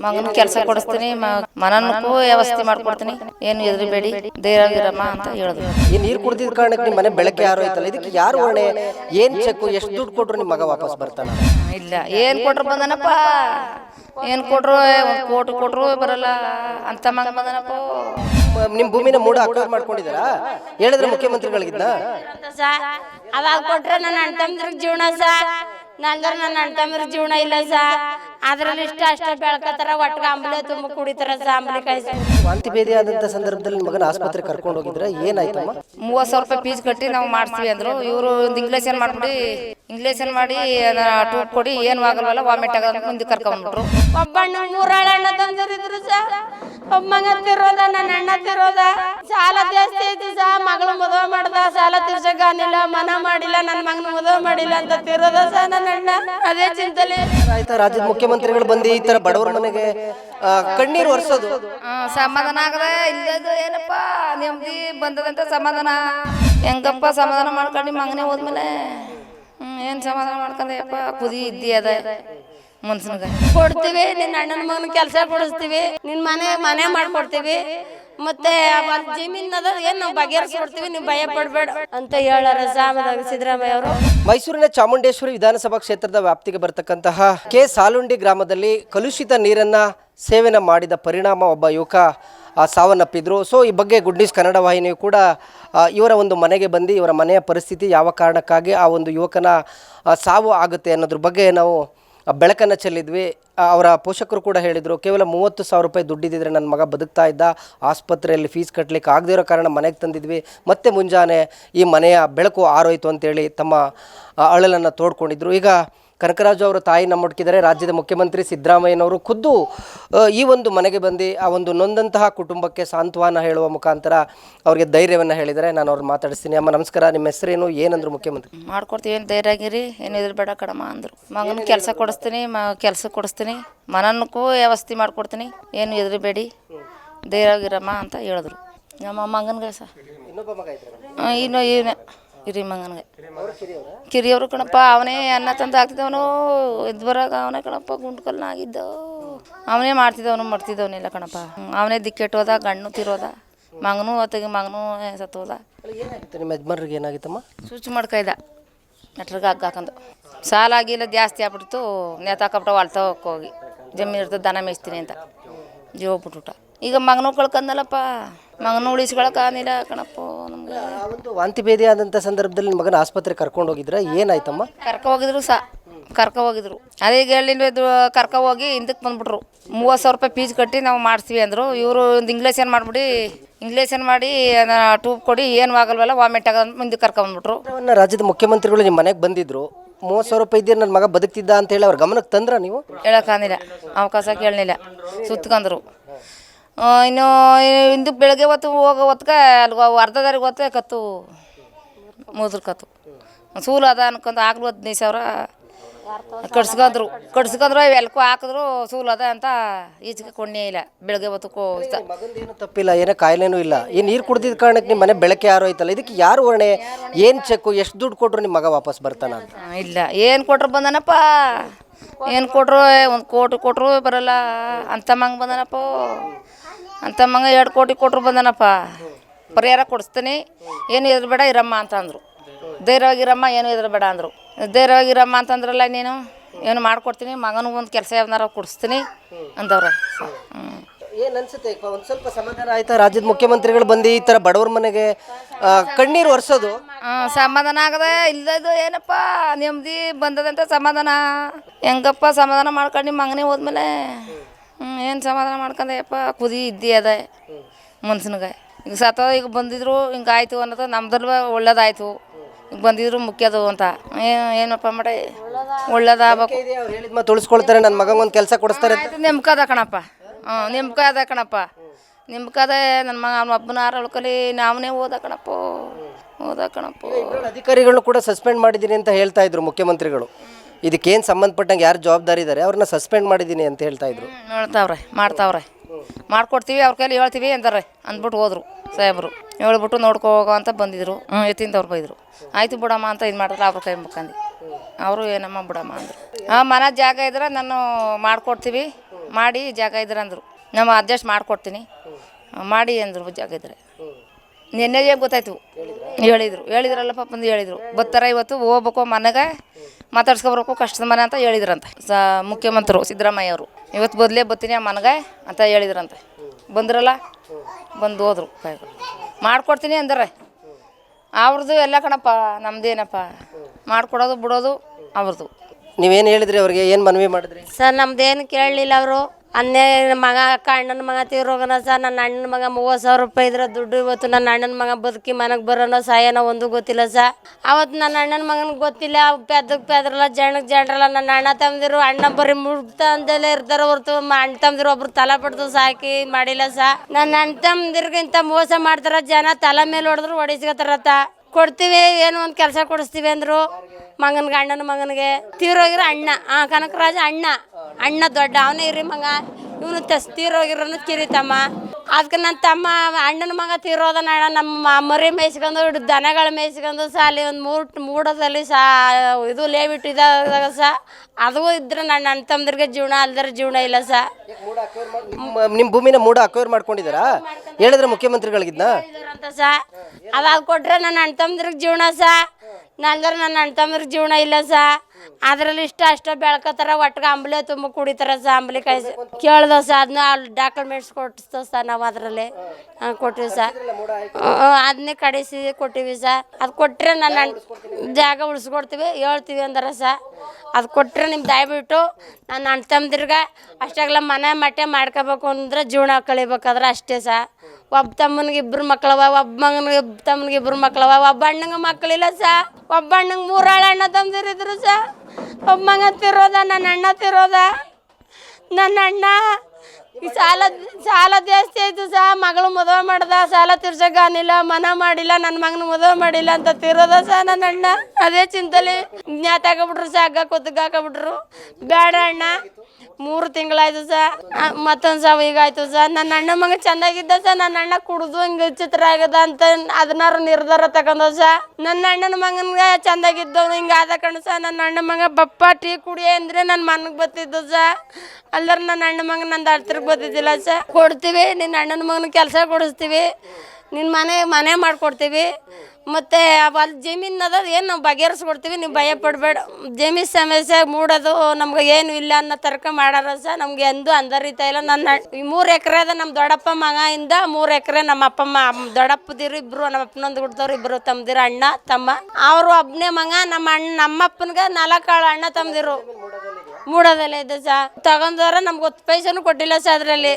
ಮಗನ ಕೆಲಸ ಕೊಡಿಸ್ತೀನಿ ಮನನಕ್ಕೂ ವ್ಯವಸ್ಥೆ ಮಾಡ್ಕೊಡ್ತೀನಿ. ಏನು ಎದುರುಬೇಡಿ ಧೈರ್ಯವಿರಮ್ಮ ಅಂತ ಹೇಳಿದ್ರು ಈ ನೀರು ಕುಡ್ದಿದ್ದ ಕಾರಣಕ್ಕೆ ನಿಮ್ಮ ಮನೆ ಬೆಳಗ್ಗೆ ಯಾರು ಐತಲ್ಲ ಇದಕ್ಕೆ ಯಾರು ಹೊಣೆ? ಏನ್ ಚೆಕ್ ಎಷ್ಟು ದುಡ್ಡು ಕೊಟ್ರು ನಿಮ್ಮ ಮಗ ವಾಪಸ್ ಬರ್ತಾನ? ಇಲ್ಲ ಏನು ಕೊಟ್ರು ಬಂದನಪ್ಪ? ಏನು ಕೊಟ್ರು ಕೋಟು ಕೋಟಿ ಕೊಟ್ರು ಬರಲ್ಲ. ಅಂತ ಮಗ ಬಂದನಪ್ಪ. ನಿಮ್ ಭೂಮಿನ ಮೂಡ ಅಕ್ವೈರ್ ಮಾಡ್ಕೊಂಡಿದಾರ ಹೇಳಿದ್ರೆ ಮುಖ್ಯಮಂತ್ರಿಗಳಿಗಿದ್ದ ಅವಾಗ ಕೊಟ್ರೆ ನನ್ನ ಅಣ್ಣ ಜೀವನ ಸಾ ನಂದ್ರೆ ನನ್ನ ಅಣ್ಣ ಜೀವನ ಇಲ್ಲ ಸಾ. ಅದ್ರಲ್ಲಿ ಇಷ್ಟ ಅಷ್ಟ ಬೆಳ್ಕತ್ತಾರ ಒಟ್ಟಿಗೆ ಅಂಬಲೆ ತುಂಬ ಕುಡಿತಾರ ಸಾ ಅಂಬಲಿ ಕಾಯಿಸಿ. ವಾಂತಿ ಭೇದಿ ಆದಂತ ಸಂದರ್ಭದಲ್ಲಿ ನಿಮ್ಮ ಮಗನ ಆಸ್ಪತ್ರೆ ಕರ್ಕೊಂಡು ಹೋಗಿದ್ರೆ ಏನಾಯ್ತಮ್ಮ? ಮೂವತ್ತು ಸಾವಿರ ರೂಪಾಯಿ ಫೀಸ್ ಕಟ್ಟಿ ನಾವು ಮಾಡ್ತೀವಿ ಅಂದ್ರು. ಇವರು ಒಂದು ಇಂಗ್ಲೇಷನ್ ಮಾಡ್ಬಿಟ್ಟು ಇಂಗ್ಲೇಷನ್ ಮಾಡಿ ಟೂಬ್ ಕೊಡಿ ಏನು ಆಗಲ್ವಲ್ಲ ವಾಮಿಟ್ ಆಗಲ್ಲ ಮುಂದೆ ಕರ್ಕೊಂಬಿಟ್ರು ಒಬ್ಬಣ್ಣ ಮೂರಾಳ ಅಣ್ಣ ತಂದಿರಿದ್ರು ಸಾ. ಒಬ್ಬ ಮಗ ತಿರೋದ ನನ್ನ ಅಣ್ಣ ತಿರೋದ. ಸಾಲ ಜಾಸ್ತಿ ಐತಿ ಸಾ ಮಗಳು ಮದುವೆ ಮಾಡ್ದ ಸಾಲ ತೀರ್ಸಕ್ಕಾನಿಲ್ಲ ಮನ ಮಾಡಿಲ್ಲ ನನ್ನ ಮಗನ ಮದುವೆ ಮಾಡಿಲ್ಲ ಅಂತ ತಿರೋದ ಸಾ ನನ್ನ ಅಣ್ಣ. ಅದೇ ಚಿಂತನೆ. ಆಯ್ತಾ ರಾಜ್ಯದ ಮುಖ್ಯಮಂತ್ರಿಗಳು ಬಂದು ಈ ತರ ಬಡವರ ಮನೆಗೆ ಕಣ್ಣೀರು ಒರೆಸೋದು. ಸಮಾಧಾನ ಆಗದ? ಇಲ್ಲದ ಏನಪ್ಪ? ನೆಮ್ಮದಿ ಬಂದದಂತ ಸಮಾಧಾನ. ಹೆಂಗಪ್ಪ ಸಮಾಧಾನ ಮಾಡ್ಕೊಂಡು ಮಗನೇ ಹೋದ್ಮೇಲೆ? ಏನು ಸಮಾಧಾನ ಮಾಡ್ಕೊಂಡಯ್ಯಪ್ಪ ಕುದಿ ಇದ್ದಿ ಅದ. ಮನ್ಸನ್ಗ. ಕೊಡ್ತೀವಿ ನಿನ್ನ ಅಣ್ಣನ ಮಗನ ಕೆಲಸ ಕೊಡಿಸ್ತೀವಿ ನಿನ್ನ ಮನೆ ಮನೆ ಮಾಡ್ಕೊಡ್ತೀವಿ ಮತ್ತೆ ಜಮೀನ್ ಅದ ಏನ್ ನಾವು ಬಗೆಹರಿಸ್ಕೊಡ್ತೀವಿ ನೀವು ಭಯ ಪಡ್ಬೇಡ ಅಂತ ಹೇಳಾರ ಸಾಮದಾಗ ಸಿದ್ದರಾಮಯ್ಯ ಅವರು. ಮೈಸೂರಿನ ಚಾಮುಂಡೇಶ್ವರಿ ವಿಧಾನಸಭಾ ಕ್ಷೇತ್ರದ ವ್ಯಾಪ್ತಿಗೆ ಬರ್ತಕ್ಕಂತಹ ಕೆ ಸಾಲುಂಡಿ ಗ್ರಾಮದಲ್ಲಿ ಕಲುಷಿತ ನೀರನ್ನ ಸೇವನೆ ಮಾಡಿದ ಪರಿಣಾಮ ಒಬ್ಬ ಯುವಕ. ಸಾವನ್ನಪ್ಪಿದ್ರು. ಸೊ ಈ ಬಗ್ಗೆ ಗುಡ್ ನ್ಯೂಸ್ ಕನ್ನಡ ವಾಹಿನಿಯು ಕೂಡ ಇವರ ಒಂದು ಮನೆಗೆ ಬಂದು, ಇವರ ಮನೆಯ ಪರಿಸ್ಥಿತಿ ಯಾವ ಕಾರಣಕ್ಕಾಗಿ ಆ ಒಂದು ಯುವಕನ ಸಾವು ಆಗುತ್ತೆ ಅನ್ನೋದ್ರ ಬಗ್ಗೆ ನಾವು ಬೆಳಕನ್ನು ಚೆಲ್ಲಿದ್ವಿ. ಅವರ ಪೋಷಕರು ಕೂಡ ಹೇಳಿದರು, ಕೇವಲ ಮೂವತ್ತು ಸಾವಿರ ರೂಪಾಯಿ ದುಡ್ಡಿದ್ದರೆ ನನ್ನ ಮಗ ಬದುಕ್ತಾ ಇದ್ದ, ಆಸ್ಪತ್ರೆಯಲ್ಲಿ ಫೀಸ್ ಕಟ್ಟಲಿಕ್ಕೆ ಆಗದೇ ಇರೋ ಕಾರಣ ಮನೆಗೆ ತಂದಿದ್ವಿ. ಮತ್ತೆ ಮುಂಜಾನೆ ಈ ಮನೆಯ ಬೆಳಕು ಆರೋಯಿತು ಅಂತೇಳಿ ತಮ್ಮ ಅಳಲನ್ನು ತೋಡ್ಕೊಂಡಿದ್ರು. ಈಗ ಕನಕರಾಜು ಅವರ ತಾಯಿ ನಮ್ಮೊಟ್ಟಿದ್ದಾರೆ. ರಾಜ್ಯದ ಮುಖ್ಯಮಂತ್ರಿ ಸಿದ್ದರಾಮಯ್ಯನವರು ಖುದ್ದು ಈ ಒಂದು ಮನೆಗೆ ಬಂದು ಆ ಒಂದು ನೊಂದಂತಹ ಕುಟುಂಬಕ್ಕೆ ಸಾಂತ್ವನ ಹೇಳುವ ಮುಖಾಂತರ ಅವರಿಗೆ ಧೈರ್ಯವನ್ನು ಹೇಳಿದರೆ ನಾನು ಅವ್ರನ್ನ ಮಾತಾಡಿಸ್ತೀನಿ. ಅಮ್ಮ ನಮಸ್ಕಾರ. ನಿಮ್ಮ ಹೆಸರೇನು? ಏನಂದ್ರು ಮುಖ್ಯಮಂತ್ರಿ? ಮಾಡ್ಕೊಡ್ತೀವಿ. ಏನು ಧೈರ್ಯ ಆಗಿರಿ? ಏನು ಇದ್ರ ಬೇಡ ಕಡಮ ಅಂದರು. ಮಗನ ಕೆಲಸ ಕೊಡಿಸ್ತೀನಿ. ಮ ಕೆಲಸ ಕೊಡಿಸ್ತೀನಿ. ಮನನಕ್ಕೂ ವ್ಯವಸ್ಥೆ ಮಾಡ್ಕೊಡ್ತೀನಿ. ಏನು ಎದುರುಬೇಡಿ ಧೈರ್ಯವಾಗಿರಮ್ಮ ಅಂತ ಹೇಳಿದ್ರು. ನಮ್ಮ ಮಗನಿಗೆ ಸಹ. ಇನ್ನೊಬ್ಬ ಮಗ ಇನ್ನು ಇವನೇ ಹಿರಿ ಮಗನಿಗೆ ಕಿರಿಯವರು? ಕಣಪ್ಪ ಅವನೇ ಅನ್ನ ತಂದು ಹಾಕ್ತಿದ್ದವನು ಬರಾಗ ಅವನೇ ಕಣಪ್ಪ ಗುಂಡ್ಕಲ್ನ ಆಗಿದ್ದ. ಅವನೇ ಮಾಡ್ತಿದ್ದವನು ಮಾಡ್ತಿದ್ದವನಿಲ್ಲ ಕಣಪ್ಪ. ಅವನೇ ದಿಕ್ಕೆಟ್ಟೋದ ಗಣ್ಣು ತಿರೋದ ಮಗನೂ ಹೊತ್ತಿಗೆ ಮಗನೂ ಸತ್ತೋದ. ಹೋದ ನಿಮ್ಮ ಯಜಮಾನ್ರಿಗೆ ಏನಾಗಿತ್ತಮ್ಮ? ಸ್ವಿಚ್ ಮಾಡ್ಕೈದ. ನೆಟ್ರಿಗೆ ಹಗ್ಗ ಹಾಕೊಂಡು ಸಾಲ ಆಗಿಲ್ಲ ಜಾಸ್ತಿ ಆಗ್ಬಿಡ್ತು ನೇತಾಕಬಿಟ್ಟು ಹೊಲ್ತ ಹೋಗಿ. ಜಮೀನು ಇರ್ತದೆ ದನ ಮೇಯಿಸ್ತೀನಿ ಅಂತ. ಜೀವ ಬಿಟ್ಬಿಟ್ಟ. ಈಗ ಮಗನೂ ಕಳ್ಕಂದಲ್ಲಪ್ಪ. ಮಗನೂ ಉಳಿಸ್ಕೊಳಕ್ಕಾಗಿಲ್ಲ ಕಣಪ್ಪ ನಮ್ಗೆ. ಆ ಒಂದು ವಾಂತಿ ಭೇದಿ ಆದಂಥ ಸಂದರ್ಭದಲ್ಲಿ ನಿಮ್ಮ ಮಗನ ಆಸ್ಪತ್ರೆ ಕರ್ಕೊಂಡು ಹೋಗಿದ್ರ? ಏನಾಯ್ತಮ್ಮ? ಕರ್ಕ ಹೋಗಿದ್ರು ಸಾ ಕರ್ಕ ಹೋಗಿದ್ರು. ಅದೇ ಹೇಳಿನ ಕರ್ಕ ಹೋಗಿ ಹಿಂದಕ್ಕೆ ಬಂದ್ಬಿಟ್ರು. ಮೂವತ್ತು ಸಾವಿರ ರೂಪಾಯಿ ಫೀಸ್ ಕಟ್ಟಿ ನಾವು ಮಾಡಿಸ್ತೀವಿ ಅಂದರು. ಇವರು ಒಂದು ಇಂಗ್ಲೇಷನ್ ಮಾಡಿಬಿಡಿ ಇಂಗ್ಲೇಷನ್ ಮಾಡಿ ಟೂಬ್ ಕೊಡಿ ಏನು ಆಗಲ್ವಲ್ಲ ವಾಮಿಟ್ ಆಗ ಮುಂದೆ ಕರ್ಕೊಂಬಂದ್ಬಿಟ್ರು ಅವನ್ನ ರಾಜ್ಯದ ಮುಖ್ಯಮಂತ್ರಿಗಳು ನಿಮ್ಮ ಮನೆಗೆ ಬಂದಿದ್ರು. ಮೂವತ್ತು ಸಾವಿರ ರೂಪಾಯಿ ಇದ್ದೀರ ನನ್ನ ಮಗ ಬದುಕ್ತಿದ್ದ ಅಂತ ಹೇಳಿ ಅವ್ರ ಗಮನಕ್ಕೆ ತಂದ್ರ ನೀವು? ಹೇಳೋಕ್ಕಾಗಿಲ್ಲ ಅವಕಾಶ ಕೇಳಲಿಲ್ಲ. ಸುತ್ಕೊಂಡ್ರು. ಇನ್ನು ಇಂದು ಬೆಳಗ್ಗೆ ಹೊತ್ತು ಹೋಗೋ ಹೊತ್ಗೆ ಅಲ್ಲಿ ಅರ್ಧ ದಾರಿಗೆ ಹೊತ್ತೇ ಕತ್ತು. ಮುದ್ರಕತ್ತು ಸೂಲು ಅದ ಅನ್ಕೊಂಡು ಆಗ್ಲೂ ಹದಿನೈದು ಸಾವಿರ ಕಟ್ಸ್ಕೊಂಡ್ರು ಕಟ್ಸ್ಕೊಂಡ್ರು ಎಲ್ಕೋ ಹಾಕಿದ್ರು ಸೂಲು ಅದ ಅಂತ ಈಚೆಗೆ ಕೊಂಡೇ ಇಲ್ಲ. ಬೆಳಗ್ಗೆ ಹೊತ್ತು ಕೋ ಇಷ್ಟ ಮಗಂದೇನು ತಪ್ಪಿಲ್ಲ ಏನೋ ಕಾಯಿಲೆನೂ ಇಲ್ಲ. ಈ ನೀರು ಕುಡ್ದಿದ್ದ ಕಾರಣಕ್ಕೆ ನಿಮ್ಮ ಮನೆ ಬೆಳಕೆ ಯಾರು ಐತಲ್ಲ ಇದಕ್ಕೆ ಯಾರು ಹೊಣೆ? ಏನು ಚೆಕ್ಕು ಎಷ್ಟು ದುಡ್ಡು ಕೊಟ್ಟರು ನಿಮ್ಮ ಮಗ ವಾಪಸ್ ಬರ್ತಾನ ಅಂತ? ಇಲ್ಲ ಏನು ಕೊಟ್ರು ಬಂದನಪ್ಪ? ಏನು ಕೊಟ್ರು, ಒಂದು ಕೋಟಿ ಕೊಟ್ರು ಬರಲ್ಲ. ಅಂತ ಮಂಗ ಬಂದನಪ್ಪ. ಅಂತ ಮಂಗ ಎರಡು ಕೋಟಿ ಕೊಟ್ರು ಬಂದನಪ್ಪ. ಪರಿಹಾರ ಕೊಡಿಸ್ತೀನಿ. ಏನು ಎದುರು ಬೇಡ ಇರಮ್ಮ ಅಂತ ಅಂದರು ಧೈರ್ಯವಾಗಿರಮ್ಮ, ಏನು ಎದುರು ಬೇಡ ಅಂದರು. ಧೈರ್ಯವಾಗಿರಮ್ಮ ಅಂತಂದ್ರಲ್ಲ ನೀನು? ಏನು ಮಾಡ್ಕೊಡ್ತೀನಿ? ಮಗನಿಗೆ ಒಂದು ಕೆಲಸ ಯಾವ್ದಾರ ಕೊಡಿಸ್ತೀನಿ ಅಂದವ್ರೆ. ಹ್ಞೂ ಏನು ಅನ್ಸುತ್ತೆ? ಒಂದು ಸ್ವಲ್ಪ ಸಮಾಧಾನ ಆಯ್ತಾ? ರಾಜ್ಯದ ಮುಖ್ಯಮಂತ್ರಿಗಳು ಬಂದು ಈ ಥರ ಬಡವರ ಮನೆಗೆ ಆ, ಕಣ್ಣೀರು ಒರೆಸೋದು? ಸಮಾಧಾನ ಆಗದ ಇಲ್ಲದು ಏನಪ್ಪ? ನೆಮ್ಮದಿ ಬಂದದಂತ ಸಮಾಧಾನ. ಹೆಂಗಪ್ಪ ಸಮಾಧಾನ ಮಾಡ್ಕೊಂಡು ಮಗನೇ ಹೋದ್ಮೇಲೆ? ಏನು ಸಮಾಧಾನ ಮಾಡ್ಕೊಂಡೆಯಪ್ಪ ಕುದಿ ಇದ್ದಿ ಅದ ಮನ್ಸನ್ಗೆ. ಈಗ ಸತ ಈಗ ಬಂದಿದ್ರು ಹಿಂಗಾಯ್ತು ಅನ್ನೋದು ನಮ್ದಲ್ವ ಒಳ್ಳೇದಾಯ್ತು. ಈಗ ಬಂದಿದ್ರು ಮುಖ್ಯದು ಅಂತ. ಏನು ಏನಪ್ಪ ಮಾಡಿ? ಒಳ್ಳೇದಾಗಬೇಕು. ಅವ್ರು ಹೇಳಿದ ಮಾತು ಉಳಿಸ್ಕೊಳ್ತಾರೆ ನನ್ನ ಮಗಂಗೊಂದು ಕೆಲಸ ಕೊಡಿಸ್ತಾರೆ ಅಂತ. ಆಯ್ತು ನೆಮ್ಕದ ಕಣಪ್ಪ. ಹ್ಞೂ ನೆಮ್ಕ ಅದ ಕಣಪ್ಪ. ನೆಮ್ಕದ ನನ್ನ ಮಗ ಅವನ ಒಬ್ಬನ ಆರು ಉಳ್ಕಲಿ ನಾವನೇ ಓದ ಕಣಪ್ಪ. ಓದ ಕಣಪ್ಪ. ಅಧಿಕಾರಿಗಳು ಕೂಡ ಸಸ್ಪೆಂಡ್ ಮಾಡಿದ್ದೀನಿ ಅಂತ ಹೇಳ್ತಾ ಇದ್ರು ಮುಖ್ಯಮಂತ್ರಿಗಳು. ಇದಕ್ಕೇನು ಸಂಬಂಧಪಟ್ಟಂಗೆ ಯಾರು ಜವಾಬ್ದಾರಿ ಇದ್ದಾರೆ ಅವ್ರನ್ನ ಸಸ್ಪೆಂಡ್ ಮಾಡಿದ್ದೀನಿ ಅಂತ ಹೇಳ್ತಾ ಇದ್ರು. ಹೇಳ್ತಾವ್ರೆ ಮಾಡ್ತಾವ್ರೆ. ಮಾಡ್ಕೊಡ್ತೀವಿ ಅವ್ರ ಕೈಲಿ ಹೇಳ್ತೀವಿ ಅಂತಾರೆ ಅಂದ್ಬಿಟ್ಟು ಹೋದ್ರು ಸಾಹೇಬರು. ಹೇಳ್ಬಿಟ್ಟು ನೋಡ್ಕೊ ಹೋಗೋ ಅಂತ ಬಂದಿದ್ರು. ಹ್ಞೂ ಎತ್ತಿಂದವ್ರು ಬೈದರು. ಆಯ್ತು ಬಿಡಮ್ಮ ಅಂತ ಇದು ಮಾಡಿದ್ರೆ ಅವ್ರ ಕೈ ಮುಕ್ಕಂದು ಅವರು ಏನಮ್ಮ ಬಿಡಮ್ಮ ಅಂದರು. ಹಾಂ ಮನ ಜಾಗ ಇದ್ರೆ ನಾನು ಮಾಡ್ಕೊಡ್ತೀವಿ. ಮಾಡಿ ಜಾಗ ಇದ್ರೆ ಅಂದರು. ನಮ್ಮ ಅಡ್ಜಸ್ಟ್ ಮಾಡಿಕೊಡ್ತೀನಿ. ಮಾಡಿ ಅಂದರು ಜಾಗ ಇದ್ರೆ. ನಿನ್ನೆಗೆ ಗೊತ್ತಾಯ್ತು? ಹೇಳಿದರು. ಹೇಳಿದ್ರಲ್ಲ ಪಾಪಂದು ಹೇಳಿದರು. ಬರ್ತಾರ ಇವತ್ತು, ಹೋಗ್ಬೇಕು ಮನೆಗೆ, ಮಾತಾಡ್ಸ್ಕೊಬರ್ಬೇಕು ಕಷ್ಟದ ಮನೆ ಅಂತ ಹೇಳಿದ್ರಂತೆ. ಸ, ಮುಖ್ಯಮಂತ್ರಿ ಸಿದ್ದರಾಮಯ್ಯ ಅವರು. ಇವತ್ತು ಬದಲೇ ಬರ್ತೀನಿ ಆ ಮನೆಗೆ ಅಂತ ಹೇಳಿದ್ರಂತೆ. ಬಂದ್ರಲ್ಲ? ಬಂದು ಹೋದ್ರು. ಮಾಡ್ಕೊಡ್ತೀನಿ ಅಂದರೆ. ಅವ್ರದ್ದು ಎಲ್ಲ ಕಣಪ್ಪ, ನಮ್ದೇನಪ್ಪ. ಮಾಡಿಕೊಡೋದು, ಬಿಡೋದು ಅವ್ರದ್ದು ನೀವೇನು ಹೇಳಿದ್ರಿ ಅವ್ರಿಗೆ? ಏನು ಮನವಿ ಮಾಡಿದ್ರಿ? ಸರ್, ನಮ್ದೇನು ಕೇಳಲಿಲ್ಲ ಅವರು. ಅನ್ನೇ ಮಗ, ಅಕ್ಕ ಅಣ್ಣನ ಮಗ ತೀರೋಗನ ಸರ್ ನನ್ನ ಅಣ್ಣನ ಮಗ ಮೂವತ್ತು ಸಾವಿರ ರೂಪಾಯಿ ಇದ್ರೆ ದುಡ್ಡು ಇವತ್ತು ನನ್ನ ಅಣ್ಣನ ಮಗ ಬದುಕಿ ಮನೆಗೆ ಬರೋನೋ ಸಾಯನೋ ಒಂದು ಗೊತ್ತಿಲ್ಲ ಸರ್. ಅವತ್ತು ನನ್ನ ಅಣ್ಣನ ಮಗನಿಗೆ ಗೊತ್ತಿಲ್ಲ ಪೆದ್ದಕ್ಕೆ ಪೆದ್ರಲ್ಲ ಜನಕ್ಕೆ ಜನರಲ್ಲ ನನ್ನ ಅಣ್ಣ ತಮ್ಮದಿರು ಅಣ್ಣ ಬರೀ ಮುಡ್ತಂದಲ್ಲೇ ಇರ್ತಾರೆ ಹೊರ್ತು ಅಣ್ಣ ತಮ್ಮದಿರು ಒಬ್ರು ತಲೆ ಪಡ್ದು ಸಾಕಿ ಮಾಡಿಲ್ಲ ಸರ್. ನನ್ನ ಅಣ್ಣ ತಮ್ಮದಿರ್ಗಿಂತ ಮೋಸ ಮಾಡ್ತಾರ, ಜನ ತಲೆ ಮೇಲೆ ಹೊಡೆದ್ರು ಹೊಡಿಸ್ಕೊತಾರತ್ತ ಕೊಡ್ತೀವಿ, ಏನು ಒಂದು ಕೆಲಸ ಕೊಡಿಸ್ತೀವಿ ಅಂದರು. ಮಗನಿಗೆ ಗಂಡನ ಮಗನಿಗೆ. ತೀರೋಗಿರೋ ಅಣ್ಣ ಆ ಕನಕರಾಜ ಅಣ್ಣ. ಅಣ್ಣ ದೊಡ್ಡ ಅವನೇ ಇರಿ ಮಗ. ಇವನು ತಸ್ ತೀರೋಗಿರೋನು ಕಿರಿತಮ್ಮ. ಅದಕ್ಕೆ ನನ್ನ ತಮ್ಮ ಅಣ್ಣನ ಮಗ ತೀರೋದನ ನಮ್ಮ ಮರಿ ಮೇಯ್ಸ್ಕೊಂಡು ದನಗಳು ಮೇಯಿಸ್ಕೊಂಡು ಸಹ ಅಲ್ಲಿ ಒಂದು ಮೂರು ಮೂಡೋದಲ್ಲಿ ಸಹ ಇದು ಲೇಬಿಟ್ಟು ಇದಾಗ ಸಹ ಅದು ಇದ್ರೆ ನನ್ನ ಅಣ್ಣ ತಮ್ಮದ್ರಿಗೆ ಜೀವನ ಅಲ್ದರೆ ಜೀವನ ಇಲ್ಲ ಸಹ. ನಿಮ್ಮ ಭೂಮಿನ ಮೂಡ ಅಕ್ವೈರ್ ಮಾಡ್ಕೊಂಡಿದ್ದಾರಾ ಹೇಳಿದ್ರೆ ಮುಖ್ಯಮಂತ್ರಿಗಳಿಗಿದ್ನ? ಅಂತ ಸಾ ಅದಾದ ಕೊಟ್ರೆ ನನ್ನ ಅಣ್ಣ ತಮ್ಮದ್ರಿಗೆ ಜೀವನ ಸಾ ನಂದ್ರೆ ನನ್ನ ಅಣ್ಣ ತಮ್ಮರ ಜೀವನ ಇಲ್ಲ ಸಾ. ಅದ್ರಲ್ಲಿ ಇಷ್ಟ ಅಷ್ಟ ಬೆಳ್ಕೊತಾರ ಒಟ್ಟಿಗೆ ಅಂಬ್ಲೆ ತುಂಬ ಕುಡಿತಾರ ಸಾ, ಅಂಬಲಿ ಕೈ ಕೇಳ್ದ ಸಾ ಅದನ್ನ ಅಲ್ಲಿ ಡಾಕ್ಯುಮೆಂಟ್ಸ್ ಕೊಟ್ಟಿಸ್ತೇವೆ ಸಾ ನಾವು ಅದರಲ್ಲಿ. ಕೊಟ್ಟಿವಿ ಸಾ. ಅದನ್ನೇ ಕಡಿಸಿ ಕೊಟ್ಟಿವಿ ಸಾ. ಅದು ಕೊಟ್ಟರೆ ನನ್ನ ಜಾಗ ಉಳಿಸ್ಕೊಡ್ತೀವಿ, ಹೇಳ್ತೀವಿ ಅಂದ್ರೆ ಸಾ. ಅದು ಕೊಟ್ಟರೆ ನಿಮ್ಮ ದಯವಿಟ್ಟು ನನ್ನ ಅಣ್ಣ ತಮ್ಮದಿರ್ಗ ಅಷ್ಟಾಗಲ್ಲ ಮನೆ ಮಟ್ಟೆ ಮಾಡ್ಕೋಬೇಕು ಅಂದ್ರೆ ಜೀವನ ಕಳಿಬೇಕಾದ್ರೆ ಅಷ್ಟೇ ಸಾ. ಒಬ್ಬ ತಮ್ಮನಿಗೆ ಇಬ್ರು ಮಕ್ಳವ, ಒಬ್ಬ ಮಗನಿಗೆ ತಮ್ಮನಿಗೆ ಇಬ್ರು ಮಕ್ಳವ, ಒಬ್ಬ ಅಣ್ಣಂಗೆ ಮಕ್ಕಳಿಲ್ಲ ಸಾ. ಒಬ್ಬ ಅಣ್ಣಂಗೆ ಮೂರಾಳು ಅಣ್ಣ ತಂದಿರಿದ್ರು ಸಾ. ಒಬ್ಬ ಮಗ ತಿರೋದ, ನನ್ನ ಅಣ್ಣ ತಿರೋದ. ನನ್ನ ಅಣ್ಣ ಸಾಲ ಸಾಲ ಜಾಸ್ತಿ ಆಯ್ತು ಸಾ. ಮಗಳು ಮದುವೆ ಮಾಡ್ದ, ಸಾಲ ತೀರ್ಸಕ್ಕಾನಿಲ್ಲ ಮನ ಮಾಡಿಲ್ಲ, ನನ್ನ ಮಗನ ಮದುವೆ ಮಾಡಿಲ್ಲ ಅಂತ ತಿರೋದ ಸಾ ನನ್ನ ಅಣ್ಣ. ಅದೇ ಚಿಂತಲಿ, ಜ್ಞಾತ ಹಾಕಬಿಟ್ರು ಸಾ, ಹಗ್ಗ ಬೇಡ ಅಣ್ಣ. ಮೂರು ತಿಂಗಳಾಯ್ತು ಸ. ಮತ್ತೊಂದು ಈಗ ಆಯ್ತು ಸ. ನನ್ನ ಅಣ್ಣ ಮಗ ಚೆನ್ನಾಗಿದ್ದ ಸ. ನನ್ನ ಅಣ್ಣ ಕುಡಿದು ಹಿಂಗೆ ಚಿತ್ರ ಆಗದ ಅಂತ ಅದನ್ನಾರು ನಿರ್ಧಾರ ತಗೊಂಡ ಸ. ನನ್ನ ಅಣ್ಣನ ಮಗನ್ಗೆ ಚಂದಾಗಿದ್ದವನು ಹಿಂಗೆ ಆದ ಕಣ್ ಸ ನನ್ನ ಅಣ್ಣ ಮಗ ಬಪ್ಪ ಟೀ ಕುಡಿಯ ಅಂದ್ರೆ ನನ್ನ ಮನಗೆ ಬತ್ತಿದ್ದು ಸ. ಅಲ್ಲರ ನನ್ನ ಅಣ್ಣ ಮಗ ನನ್ನ ಹತ್ರಕ್ಕೆ ಬತ್ತಿದ್ದಿಲ್ಲ ಸ. ಕೊಡ್ತೀವಿ ನಿನ್ನ ಅಣ್ಣನ ಮಗನ ಕೆಲಸ ಕೊಡಿಸ್ತೀವಿ. ನಿನ್ನ ಮನೆ ಮನೆ ಮಾಡ್ಕೊಡ್ತೀವಿ. ಮತ್ತು ಅಲ್ಲಿ ಜಮೀನು ಅದ ಏನು ನಾವು ಬಗೆಹರಿಸ್ಕೊಡ್ತೀವಿ, ನೀವು ಭಯ ಪಡಬೇಡ. ಜಮೀನು ಸಮಸ್ಯೆ ಮೂಡೋದು ನಮ್ಗೆ ಏನು ಇಲ್ಲ ಅನ್ನೋ ತರ್ಕ ಮಾಡಾರ ಸಹ ನಮ್ಗೆ ಎಂದೂ ಅಂದರಿತ ಇಲ್ಲ. ನನ್ನ ಈ ಮೂರು ಎಕರೆ ಅದ ನಮ್ಮ ದೊಡ್ಡಪ್ಪ ಮಗಯಿಂದ ಮೂರು ಎಕರೆ ನಮ್ಮ ಅಪ್ಪ ಮ ದೊಡ್ಡಪ್ಪದಿರು ಇಬ್ಬರು ನಮ್ಮ ಅಪ್ಪನೊಂದು ಹುಡ್ದವ್ರು ಇಬ್ಬರು ತಮ್ಮದಿರು ಅಣ್ಣ, ತಮ್ಮ. ಅವರು ಒಬ್ಬನೇ ಮಗ, ನಮ್ಮ ಅಣ್ಣ ನಮ್ಮಪ್ಪನಿಗೆ ನಾಲ್ಕು ಅಣ್ಣ ತಮ್ಮದಿರು ಮೂಡೋದಲ್ಲ ಇದೆ ಸಾ. ತಗೊಂಡವ್ರ ನಮ್ಗೆ ಪೈಸೆನೂ ಕೊಟ್ಟಿಲ್ಲ ಸಾ ಅದರಲ್ಲಿ.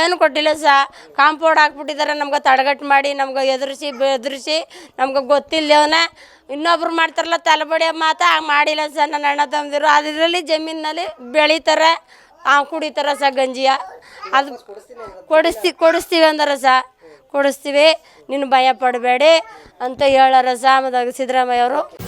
ಏನು ಕೊಟ್ಟಿಲ್ಲ ಸಾ. ಕಾಂಪೌಂಡ್ ಹಾಕ್ಬಿಟ್ಟಿದ್ದಾರೆ ನಮ್ಗೆ ತಡೆಗಟ್ಟು ಮಾಡಿ, ನಮ್ಗೆ ಎದುರಿಸಿ, ಬೆದರಿಸಿ, ನಮ್ಗೆ ಗೊತ್ತಿಲ್ಲವನ ಇನ್ನೊಬ್ರು ಮಾಡ್ತಾರಲ್ಲ ತಲೆಬಡಿ ಮಾತ ಮಾಡಿಲ್ಲ ಸರ್ ನನ್ನ ಅಣ್ಣ ತಮ್ಮದಿರು. ಅದರಲ್ಲಿ ಜಮೀನಲ್ಲಿ ಬೆಳೀತಾರೆ, ಆ ಕುಡಿತಾರೆ ಸಾ ಗಂಜಿಯ. ಅದು ಕೊಡಿಸ್ತಿ, ಕೊಡಿಸ್ತೀವಿ ಅಂದಾರ ಸಾ. ಕೊಡಿಸ್ತೀವಿ. ನೀನು ಭಯ ಪಡಬೇಡಿ ಅಂತ ಹೇಳಾರ ಸಾ ಸಿದ್ದರಾಮಯ್ಯ ಅವರು.